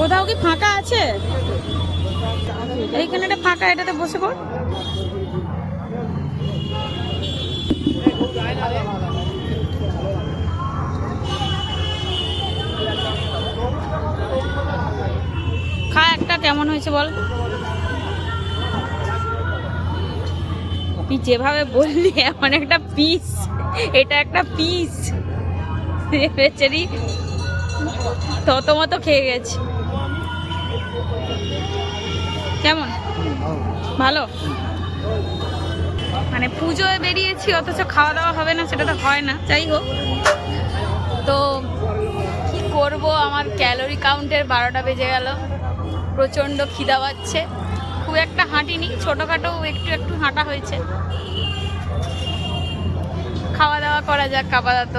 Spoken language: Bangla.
কোথাও কি ফাঁকা আছে? এইখানে একটা ফাঁকা এটাতে বসে পড়। খা একটা, কেমন হয়েছে বল? তুই যেভাবে বললি, এমন একটা পিস এটা একটা পিস বেচারি তত মতো খেয়ে গেছে। কেমন? ভালো? মানে পুজোয় বেরিয়েছি, অথচ খাওয়া দাওয়া হবে না, সেটা তো হয় না। যাই হোক। তো কি করব? আমার ক্যালোরি কাউন্টের বারোটা বেজে গেল। প্রচণ্ড খিদা পাচ্ছে। খুব একটা হাঁটিনি, ছোটোখাটো একটু একটু হাঁটা হয়েছে। খাওয়া দাওয়া করা যাক আপাতত।